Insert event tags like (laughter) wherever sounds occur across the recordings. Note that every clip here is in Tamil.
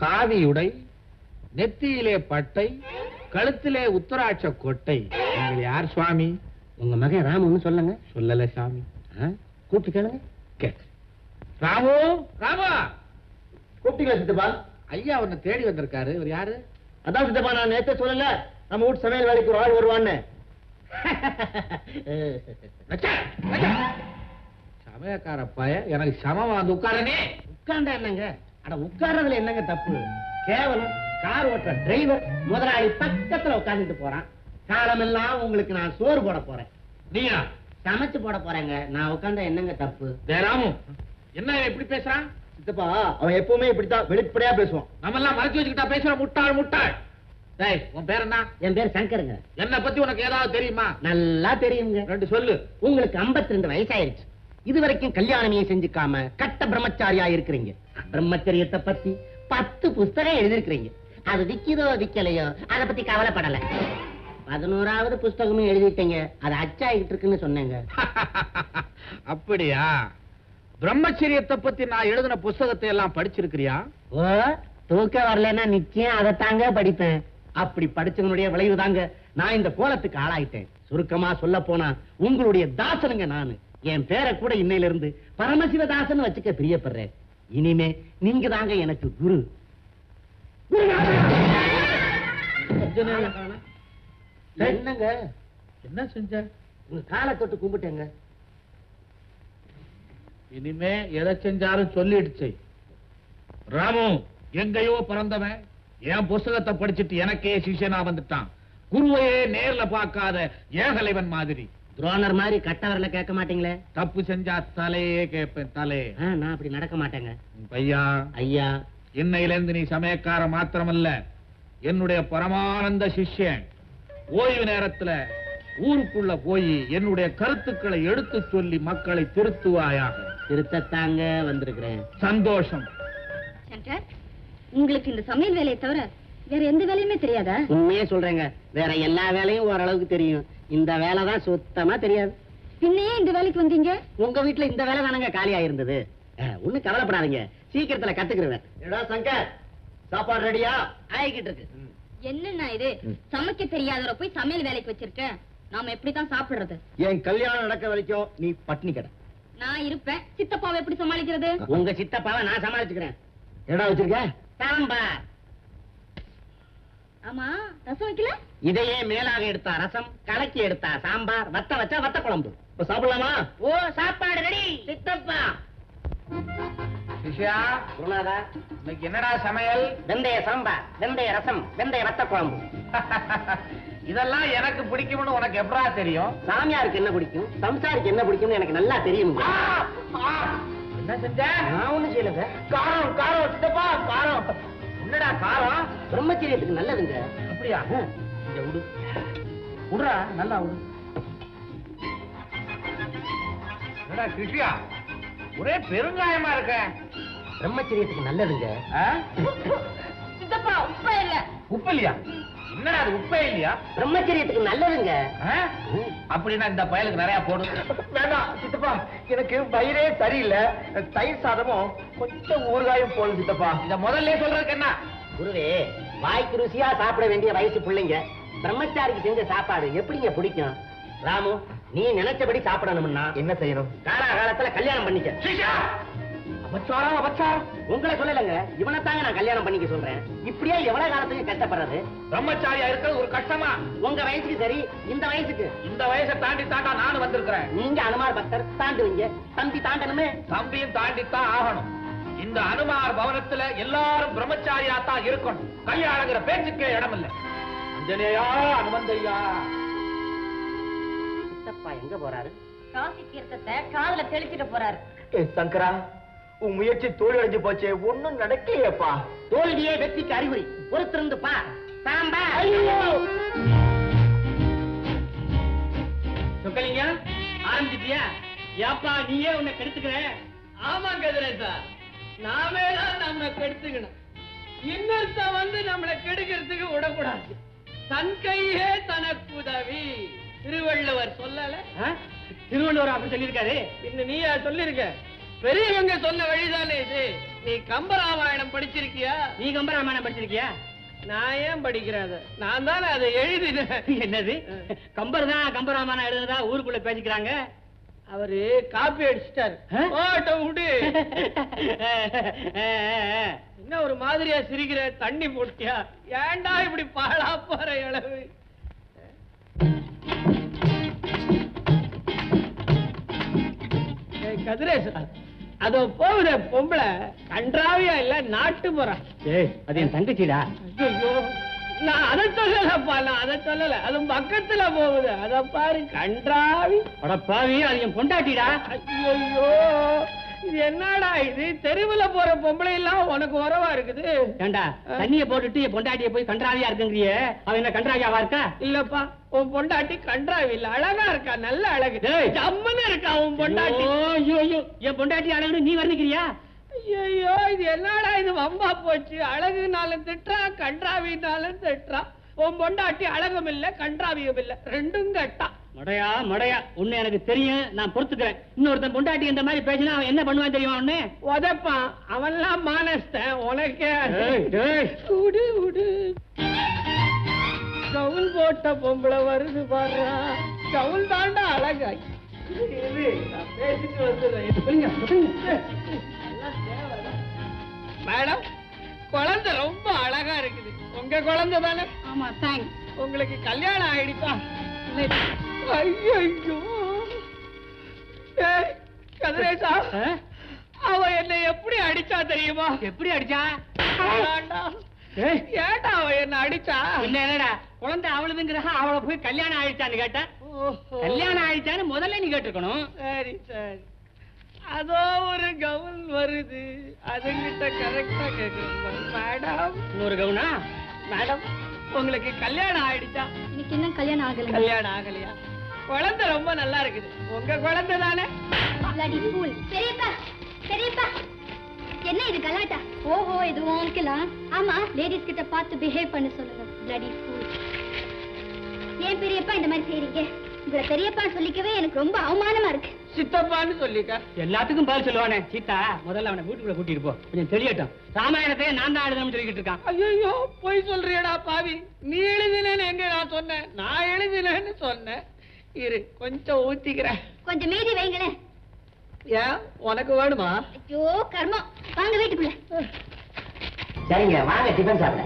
காவியுடை நெத்தியிலே பட்டை கழுத்திலே உத்தராட்ச கொட்டை. நீங்கள் யார் சுவாமி? உங்க மகன் ராமுன்னு சொல்லுங்க. சொல்லல சாமி? கூப்பிட்டு கேளுங்க. கேட்க ராமு ராமா. கூப்பிட்டீங்களா சித்தப்பா. ஐயா உன்னை தேடி வந்திருக்காரு. இவர் யாரு? அதான் சித்தப்பா நான் நேத்தே சொல்லல. நம்ம வீட்டு சமையல் வேலைக்கு ஒரு ஆள் வருவான்னு. (laughs) சமயக்கார பய எனக்கு சமமா வந்து உட்காரனே. உட்கார்ந்தா என்னங்க? அட உட்கார்றதுல என்னங்க தப்பு? கேவலம் கார் ஓட்டுற டிரைவர் முதலாளி பக்கத்துல உட்கார்ந்துட்டு போறான். காலமெல்லாம் உங்களுக்கு நான் சோறு போட போறேன். நீயா? சமைச்சு போட போறேங்க. நான் உட்கார்ந்தா என்னங்க தப்பு? ராமு என்ன இப்படி பேசுறான்? சித்தப்பா அவன் எப்பவுமே இப்படித்தான் வெளிப்படையா பேசுவான். நம்ம எல்லாம் மறைச்சு வச்சுக்கிட்டா பேசுற முட்டாள் முட்டாள். டேய் உன் பேர் என்ன? என் பேர் சங்கருங்க. என்ன பத்தி உனக்கு ஏதாவது தெரியுமா? நல்லா தெரியுங்க. ரெண்டு சொல்லு. உங்களுக்கு 52 ரெண்டு வயசாயிருச்சு. இது வரைக்கும் கல்யாணமே செஞ்சுக்காம கட்ட பிரம்மச்சாரியா இருக்கிறீங்க. பிரம்மச்சரியத்தை பத்தி பத்து புஸ்தகம் எழுதிருக்கிறீங்க அது விக்கிதோ விக்கலையோ அத பத்தி கவலைப்படல. பதினோராவது புஸ்தகமும் எழுதிட்டீங்க. அது அச்சாயிட்டு இருக்குன்னு சொன்னேங்க. (laughs) அப்படியா? பிரம்மச்சரியத்தை பத்தி நான் எழுதின புஸ்தகத்தை எல்லாம் படிச்சிருக்கிறியா? ஓ தூக்க வரலன்னா நிச்சயம் அதை தாங்க படிப்பேன். அப்படி படிச்சவனுடைய விளைவு தாங்க நான் இந்த கோலத்துக்கு ஆளாயிட்டேன். சுருக்கமா சொல்ல போனா உங்களுடைய தாசனுங்க நானு. என் பேரை கூட இன்னையில இருந்து பரமசிவ தாசன் வச்சுக்க பிரியப்படுறேன். இனிமே நீங்க தாங்க எனக்கு குரு. என்னங்க? என்ன செஞ்ச? உங்க காலை தொட்டு கும்பிட்டேங்க. இனிமே எதை செஞ்சாலும் சொல்லிட்டு செய் ராமு எங்கேயோ பிறந்தவன் என் புஸ்தகத்தை படிச்சிட்டு எனக்கே சிஷ்யனா வந்துட்டான். குருவையே நேர்ல பார்க்காத ஏகலைவன் மாதிரி. துரோணர் மாதிரி கட்டவரில் கேட்க மாட்டீங்களே? தப்பு செஞ்சா தலையே கேட்பேன் தலையே ஆ, நான் அப்படி நடக்க மாட்டேங்க. பையா? ஐயா. இன்னையிலிருந்து நீ சமயக்கார மாத்திரமல்ல என்னுடைய பரமானந்த சிஷ்யன். ஓய்வு நேரத்துல ஊருக்குள்ள போய் என்னுடைய கருத்துக்களை எடுத்து சொல்லி மக்களை திருத்துவாயாக திருத்தத்தாங்க வந்திருக்கிறேன். சந்தோஷம். சங்கர் உங்களுக்கு இந்த சமையல் வேலையை தவிர வேற எந்த வேலையுமே தெரியாதா? உண்மையே சொல்றேங்க. வேற எல்லா வேலையும் ஓரளவுக்கு தெரியும். இந்த வேலை தான் சுத்தமா தெரியாது. பின்னையே இந்த வேலைக்கு வந்தீங்க? உங்க வீட்டுல இந்த வேலை தானங்க காலியா இருந்தது ஒண்ணும் கவலைப்படாதீங்க. சீக்கிரத்துல கத்துக்கிறேன் சங்கர் சாப்பாடு ரெடியா? ஆயிக்கிட்டு இருக்கு. என்னண்ணா இது? சமைக்க தெரியாதவரை போய் சமையல் வேலைக்கு வச்சிருக்கேன். நாம எப்படித்தான் சாப்பிடுறது? என் கல்யாணம் நடக்க வரைக்கும் நீ பட்னி கடை. நான் இருப்பேன். சித்தப்பாவை எப்படி சமாளிக்கிறது? உங்க சித்தப்பாவை நான் சமாளிச்சுக்கிறேன். என்னடா வச்சிருக்க? சாம்பார். ஆமா ரசம் வைக்கல? இதையே மேலாக எடுத்தா ரசம் கலக்கி எடுத்தா சாம்பார் வத்த வச்சா வத்த குழம்பு. இப்ப சாப்பிடலாமா? ஓ சாப்பாடு ரெடி. சித்தப்பா. சிஷ்யா குருநாதா. இன்னைக்கு என்னடா சமையல்? வெந்தய சாம்பார் வெந்தய ரசம் வெந்தய வத்த குழம்பு. (laughs) இதெல்லாம் எனக்கு பிடிக்கும்னு உனக்கு எப்படா தெரியும்? சாமியாருக்கு என்ன பிடிக்கும்? சம்சாருக்கு என்ன பிடிக்கும்னு எனக்கு நல்லா தெரியும் என்ன செஞ்ச? நான் ஒண்ணும் செய்யலங்க காரம் காரம் சித்தப்பா காரம். என்னடா காரம் பிரம்மச்சரியத்துக்கு நல்லதுங்க. அப்படியா? இங்க விடு விடுறா நல்லா விடு என்னடா கிருஷ்யா? ஒரே பெருங்காயமா இருக்க. பிரம்மச்சரியத்துக்கு நல்லதுங்க? சித்தப்பா உப்பா இல்ல. உப்பு இல்லையா? என்னடா அது உப்பே இல்லையா? பிரம்மச்சரியத்துக்கு நல்லதுங்க? அப்படின்னா இந்த பயலுக்கு நிறைய போடு. வேண்டாம் சித்தப்பா எனக்கு வயிறே சரியில்லை. தயிர் சாதமும் கொஞ்சம் ஊறுகாயும் போடும் சித்தப்பா. இத முதல்ல சொல்றதுக்கு என்ன? குருவே வாய்க்கு ருசியா சாப்பிட வேண்டிய வயசு பிள்ளைங்க பிரம்மச்சாரிக்கு செஞ்ச சாப்பாடு எப்படிங்க பிடிக்கும்? ராமு நீ நினைச்சபடி சாப்பிடணும்னா என்ன செய்யணும்? காலாகாலத்துல கல்யாணம் பண்ணிக்க. அபச்சாரம் அபச்சாரம் உங்களை சொல்லலைங்க. இவனைத்தாங்க நான் கல்யாணம் பண்ணிக்க சொல்றேன். இப்படியே எவ்வளவு காலத்துக்கு கஷ்டப்படுறது? பிரம்மச்சாரியா இருக்கிறது ஒரு கஷ்டமா? உங்க வயசுக்கு சரி இந்த வயசுக்கு. இந்த வயசை தாண்டி தாண்டா நானும் வந்திருக்கிறேன். நீங்க அனுமார் பக்தர் தாண்டுவீங்க. தம்பி தாண்டணுமே? தம்பியும் தாண்டித்தான் ஆகணும். இந்த அனுமார் பவனத்துல எல்லாரும் பிரம்மச்சாரியா தான் இருக்கணும். கல்யாணங்கிற பேச்சுக்கே இடம் இல்ல அஞ்சனேயா அனுமந்தையா. சித்தப்பா எங்க போறாரு? காசி தீர்த்தத்தை காதுல தெளிச்சிட்டு போறாரு. சங்கரா உன் முயற்சி தோல்வி அடைஞ்சு போச்சே ஒண்ணும் நடக்கலையப்பா. தோல்வியே வெற்றிக்கு அறிகுறி. பொறுத்திருந்து பா. சாம்பா. சொக்கலிங்க ஆரம்பிச்சிட்டியா? ஏப்பா நீயே உன்னை கெடுத்துக்கிற. ஆமா கதிரேசா. நாமே தான் நம்ம கெடுத்துக்கணும். இன்னொருத்த வந்து நம்மளை கெடுக்கிறதுக்கு விடக்கூடாது. தன் கையே தனக்கு உதவி. திருவள்ளுவர் சொல்லல. திருவள்ளுவர் அப்படி சொல்லியிருக்காரு. இன்னும் நீயா சொல்லிருக்க பெரியவங்க சொன்ன வழிதானே இது? நீ கம்பராமாயணம் படிச்சிருக்கியா? நீ கம்பராமாயணம் படிச்சிருக்கியா? நான் ஏன் படிக்கிறேன் நான் தானே அதை எழுதினேன். என்னது? கம்பர் தான்? கம்பராமாயணம் எழுதுனதா ஊருக்குள்ள பேசிக்கிறாங்க? அவரு காப்பி அடிச்சிட்டாரு. என்ன ஒரு மாதிரியா சிரிக்கிற? தண்ணி போட்டியா? ஏன்டா இப்படி பாழா போற இளவு? கதிரேசா அதோ போகுத பொம்பளை. கன்றாவியா இல்ல நாட்டு போறா ஏய் அது என் தங்கச்சிடா. ஐயோ நான் அதை சொல்லலப்பா நான் அதை சொல்லல. அது பக்கத்துல போகுது. அத பாரு கன்றாவி. அட பாவி அது என் பொண்டாட்டிடா. ஐயோ இது என்னடா இது? தெருவுல போற பொம்பளை எல்லாம் உனக்கு உறவா இருக்குது. ஏண்டா தண்ணிய போட்டுட்டு என் பொண்டாட்டிய போய் கன்றாவியா இருக்குங்கிறியே? அவன் என்ன கன்றாவியாவா இருக்கா? இல்லப்பா உன் பொண்டாட்டி கன்றாவி இல்ல அழகா இருக்கா? நல்ல அழகு. ஜம்முன்னு இருக்கா உன் பொண்டாட்டி? ஐயோ, ஐயோ என் பொண்டாட்டி அழகுன்னு நீ வர்ணிக்கிறியா? ஐயோ இது என்னடா இது? வம்பா போச்சு. அழகுனாலும் திட்டுறா கன்றாவினாலும் திட்டுறா. உன் பொண்டாட்டி அழகும் இல்ல கன்றாவியும் இல்ல ரெண்டும் கட்டா. மடையா மடையா. உன்னை எனக்கு தெரியும் நான் பொறுத்துக்கிறேன். இன்னொருத்தன் பொண்டாட்டி இந்த மாதிரி பேசினா அவன் என்ன பண்ணுவான் தெரியுமா உன்னை? உதப்பான். அவன்லாம் மானஸ்தன் உனக்கே. விடு விடு கவுல் போட்ட பொம்பளை வருது பாடுறா கவுல் தாண்டா அழகாய் பேசிட்டு வந்துடுறேன். மேடம் குழந்தை ரொம்ப அழகா இருக்குது. உங்க குழந்தை தானே? ஆமா தேங்க்ஸ் உங்களுக்கு கல்யாணம் ஆயிடுச்சா? ஐயோ கதிரேசா? அவ என்னை எப்படி அடிச்சா தெரியுமா? எப்படி அடிச்சா. ஏன்டா அவ என்ன அடிச்சா? பின்ன என்னடா? குழந்தை அவளுதுங்கிற அவளை போய் கல்யாணம் ஆயிடுச்சான்னு கேட்டா ஓஹோ. கல்யாணம் ஆயிடுச்சான்னு முதல்ல நீ கேட்டிருக்கணும். சரி சரி. அதோ ஒரு கவுன் வருது. அதுங்கிட்ட கரெக்டா கேக்குறேன் மேடம். இன்னொரு கவுனா? மேடம் உங்களுக்கு கல்யாணம் ஆயிடுச்சா? இன்னைக்கு இன்னும் கல்யாணம் ஆகல கல்யாணம் ஆகலையா? குழந்தை ரொம்ப நல்லா இருக்குது. உங்க குழந்தை தானே. பெரியப்பா பெரியப்பா. என்ன இது கலாட்டா? ஓஹோ இது உனக்குலாம் ஆமா லேடிஸ் கிட்ட பார்த்து பிஹேவ் பண்ண சொல்லுங்க. bloody fool. ஏன் பெரியப்பா இந்த மாதிரி செய்றீங்க? உங்களை பெரியப்பா சொல்லிக்கவே எனக்கு ரொம்ப அவமானமா இருக்கு. சித்தப்பான்னு சொல்லிக்க. எல்லாத்துக்கும் பதில் சொல்லுவானே. சீதா முதல்ல அவனை வீட்டுக்குள்ள கூட்டிட்டு போ. கொஞ்சம் தெளியட்டும். ராமாயணத்தை நான் தான் எழுதணும்னு சொல்லிக்கிட்டு இருக்கான். ஐயோ போய் சொல்றியடா பாவி. நீ எழுதினேன்னு எங்க நான் சொன்னேன்? நான் எழுதினேன்னு சொன்னேன். இரு கொஞ்சம் ஊத்திக்கிறேன். கொஞ்சம் மீதி வைங்களேன். ஏன் உனக்கு வேணுமா? ஐயோ கர்மம். வாங்க வீட்டுக்குள்ள. சரிங்க வாங்க டிஃபன் சாப்பிட.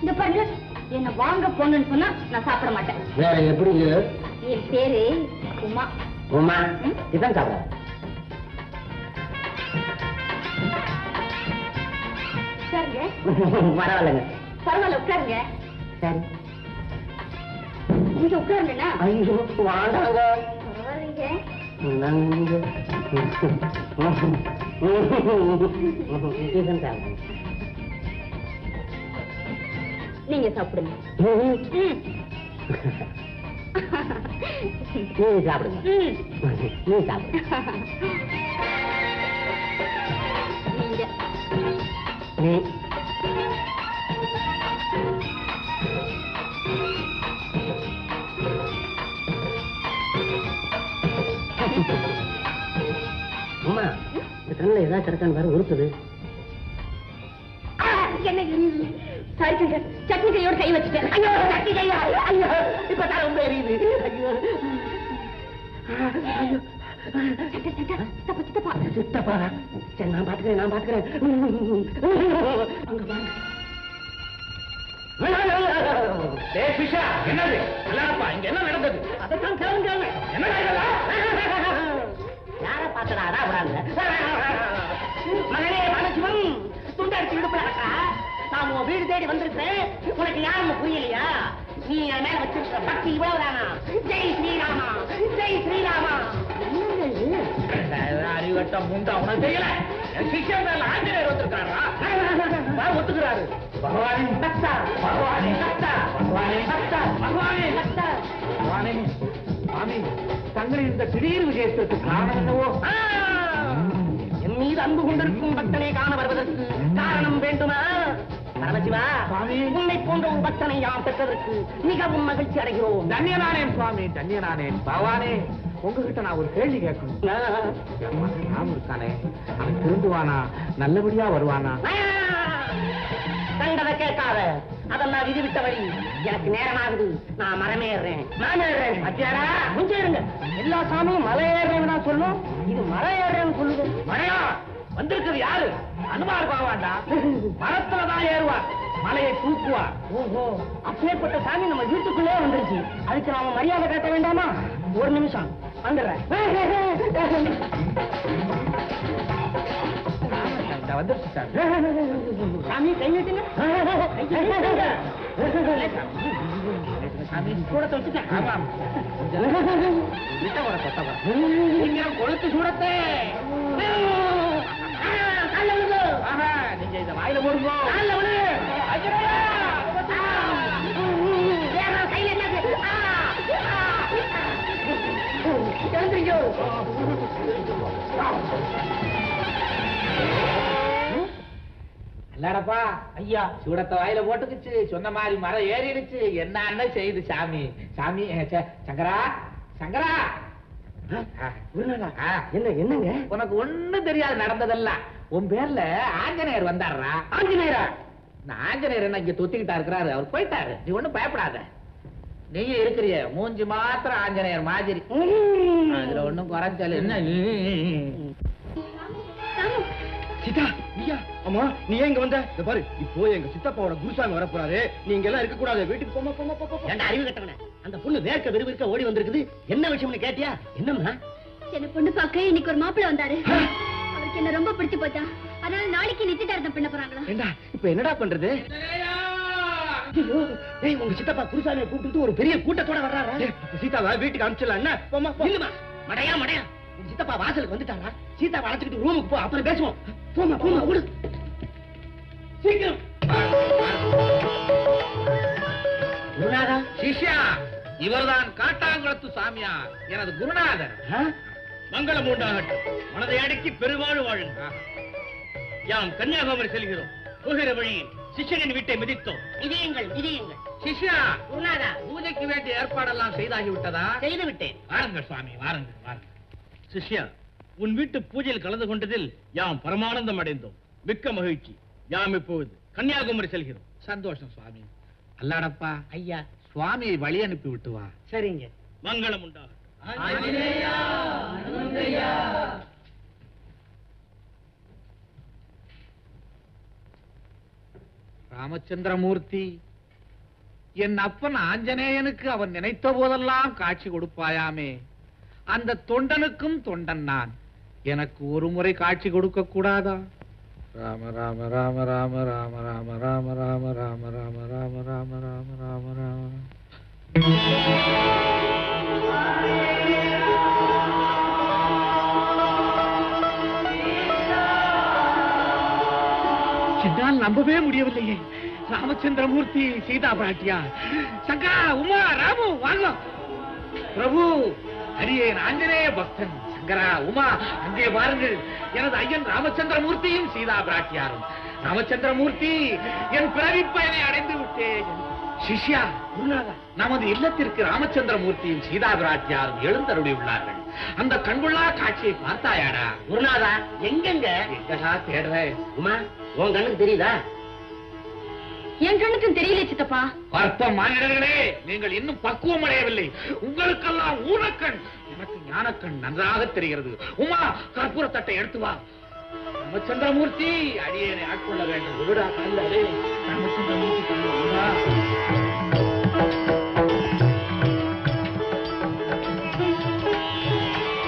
இந்த பாருங்க என்ன வாங்க போங்கன்னு சொன்னா நான் சாப்பிட மாட்டேன். வேற எப்படி? என் பேரு உமா. உமா டிஃபன் சாப்பிட. உட்காருங்க. (laughs) பரவாயில்லைங்க. பரவாயில்ல உட்காருங்க. சரி. நீங்க உட்காருங்கண்ணா. ஐயோ வாடாங்க சாப்பிட நீங்க சாப்பிடுங்க. நீ கண்ணில் ஏதாவது கிடக்கான்னு வர உறுத்துது என்ன? சாரி சங்கர் சட்னி கையோட கை வச்சுட்டேன். ஐயோ சட்னி கையா? ஐயோ இப்ப தான் ரொம்ப எரியுது. ஐயோ. ஐயோ. சங்கர் சங்கர் தப்பா சித்தப்பா. சித்தப்பா. சரி நான் பாத்துக்கிறேன் நான் பாத்துக்கிறேன். அங்க பாருங்க டேய் பிஷா என்னது? இல்லப்பா இங்க என்ன நடந்தது? அதைத்தான் கேளுங்க என்ன இதெல்லாம்? யார பாத்தடாடா விடாங்க மகனே மனசிவம் துண்டடிச்சு விடுப்புல இருக்கா நான் உன் வீடு தேடி வந்திருக்கேன் உனக்கு யாருன்னு புரியலையா? நீ என் மேல வச்சிருக்க பக்தி இவ்வளவுதானா? ஜெய் ஸ்ரீராமா ஜெய் ஸ்ரீராமா. அறிவட்ட முண்டா உனக்கு தெரியல? என் சிஷ்யன் மேல ஆஞ்சநேயர் வந்திருக்காரா வா, ஒத்துக்கிறாரு. பகவானே பக்தா. பகவானே. பக்தா. பகவானே. பக்தா. பகவானே பக்தா. சுவாமி தங்களின் இந்த திடீர் விஜயத்திற்கு காரணம் என்னவோ! என் மீது அன்பு கொண்டிருக்கும் பக்தனை காண வருவதற்கு காரணம் வேண்டுமா? பரமசிவா. உன்னை போன்ற ஒரு பக்தனை யாம் பெற்றதற்கு மிகவும் மகிழ்ச்சி அடைகிறோம். தன்யனானேன் சுவாமி தன்யனானேன். பகவானே உங்ககிட்ட நான் ஒரு கேள்வி கேட்கணும். ராமு இருக்கானே அவன் திருந்துவானா? நல்லபடியா வருவானா? கண்டதை கேட்காத. அதெல்லாம் விதி விட்ட வழி. எனக்கு நேரம் ஆகுது நான் மரம் ஏறுறேன். நான் ஏறுறேன். அத்தியாரா? கொஞ்சம் இருங்க எல்லா சாமியும் மலை ஏறுறேன்னு தான் சொல்லும் இது மலை ஏறுறேன்னு சொல்லுது. மழையா வந்திருக்கிறது யாரு? அனுமார் பாவாண்டா மரத்துல தான் ஏறுவார் மலையை தூக்குவார் ஓஹோ. அப்பேற்பட்ட சாமி நம்ம வீட்டுக்குள்ளே வந்துருச்சு. அதுக்கு நாம மரியாதை காட்ட வேண்டாமா? ஒரு நிமிஷம். வந்துடுறேன். வந்துருச்சு சாமி கை கொளுத்து சூடத்தை நீங்க இதை வாயில போடுங்க எழுந்துங்க இல்லடப்பா ஐயா சூடத்தை வாயில போட்டுக்குச்சு. சொன்ன மாதிரி மரம் ஏறிடுச்சு. என்னன்னு செய்யுது சாமி. சாமி சங்கரா சங்கரா. என்ன என்னங்க? உனக்கு ஒண்ணும் தெரியாது நடந்ததெல்லாம். உன் பேர்ல ஆஞ்சநேயர் வந்தாருடா ஆஞ்சநேயரா? ஆஞ்சநேயர் என்ன இங்க தொத்திக்கிட்டா இருக்கிறாரு? அவர் போயிட்டாரு. நீ ஒண்ணும் பயப்படாத. நீங்க இருக்கிறிய. மூஞ்சி மாத்திரம் ஆஞ்சநேயர் மாதிரி. அதுல ஒண்ணும் குறைச்சல் என்ன சீதா நீயா? அம்மா நீ இங்க வந்த? இந்த பாரு இப்போ எங்க சித்தப்பாவோட குருசாமி வர போறாரு நீங்க எல்லாம் இருக்க கூடாது. வீட்டுக்கு போமா போமா போ, போ, போ. ஏன்டா அறிவு கட்டவனே? அந்த பொண்ணு வேர்க்க விறுவிறுக்க ஓடி வந்திருக்குது. என்ன விஷயம்னு கேட்டியா? என்னம்மா? என்ன பொண்ணு பார்க்க இன்னைக்கு ஒரு மாப்பிள்ளை வந்தாரு. அவருக்கு என்ன ரொம்ப பிடிச்சு போச்சா. அதனால நாளைக்கு நிச்சயதார்த்தம் பண்ண போறாங்களா? ஏண்டா இப்ப என்னடா பண்றது? ஏய் உங்க சித்தப்பா குருசாமியை கூப்பிட்டு ஒரு பெரிய கூட்டத்தோட வர்றாரா? சீதாவை வீட்டுக்கு அனுப்பிச்சிடலாம். என்ன? போமா போ. இல்லம்மா மடையா மடையா. உங்க சித்தப்பா வாசலுக்கு வந்துட்டாரா? சீதா அழைச்சிக்கிட்டு ரூமுக்கு போ அப்புறம் பேசுவோம். போமா போமா ஓடு. சீக்கிரம். குருநாதா. சிஷ்யா இவர்தான் காட்டாங்குளத்து சாமியார். எனது குருநாதர்? மங்களம் உண்டாகட்டும். மனதை அடக்கி பெருவாழ் வாழுங்க யாம் கன்னியாகுமரி செல்கிறோம். போகிற வழியில் சிஷ்யனின் வீட்டை மிதித்தோம். இதயங்கள் இதயங்கள் சிஷ்யா குருநாதா. பூஜைக்கு வேண்டிய ஏற்பாடெல்லாம் செய்தாகி விட்டதா செய்து விட்டேன் வாருங்கள் சுவாமி வாருங்கள் வாருங்கள். சிஷ்யா உன் வீட்டு பூஜையில் கலந்து கொண்டதில் யாம் பரமானந்தம் அடைந்தோம் மிக்க மகிழ்ச்சி. யாம் இப்போது கன்னியாகுமரி செல்கிறோம். சந்தோஷம் சுவாமி. அல்லாடப்பா. ஐயா சுவாமியை வழி அனுப்பி விட்டு வா. சரிங்க. மங்களம் உண்டாகட்டும் ராமச்சந்திரமூர்த்தி என் அப்பன் ஆஞ்சநேயனுக்கு அவன் நினைத்த போதெல்லாம் காட்சி கொடுப்பாயாமே. அந்த தொண்டனுக்கும் தொண்டன் நான். எனக்கு ஒரு முறை காட்சி கொடுக்க கூடாதா ராம ராம ராம ராம ராம ராம ராம ராம ராம ராம ராம ராம ராம ராம ராம என்னால் நம்பவே முடியவில்லையே ராமச்சந்திரமூர்த்தி சீதா பிராட்டியா சங்கா உமா ராமு வாங்க பிரபு அரியேன் ஆஞ்சநேய பக்தன் உமா அங்கே பாருங்கள் எனது ஐயன் ராமச்சந்திரமூர்த்தியும் சீதா பிராட்டியாரும். ராமச்சந்திரமூர்த்தி என் பிறவி பயனை அடைந்து விட்டேன். சிஷ்யா குருநாதா நமது இல்லத்திற்கு ராமச்சந்திரமூர்த்தியும் சீதா பிராட்டியாரும் எழுந்தருளி உள்ளார்கள். அந்த கண்கொள்ளா காட்சியை பார்த்தாயாடா? குருநாதா எங்கெங்க? எங்கடா தேடுறேன். உமா உன் கண்ணுக்கு தெரியுதா? என் கண்ணுக்கும் தெரியல சித்தப்பா. அர்த்த மாநிலர்களே நீங்கள் இன்னும் பக்குவம் அடையவில்லை. உங்களுக்கெல்லாம் ஊனக்கண் எனக்கு ஞானக்கண் நன்றாக தெரிகிறது. உமா கற்பூர தட்டை எடுத்து வா. ராமச்சந்திரமூர்த்தி அடியனை ஆட்கொள்ள வேண்டும். விடா கல்லே ராமச்சந்திரமூர்த்தி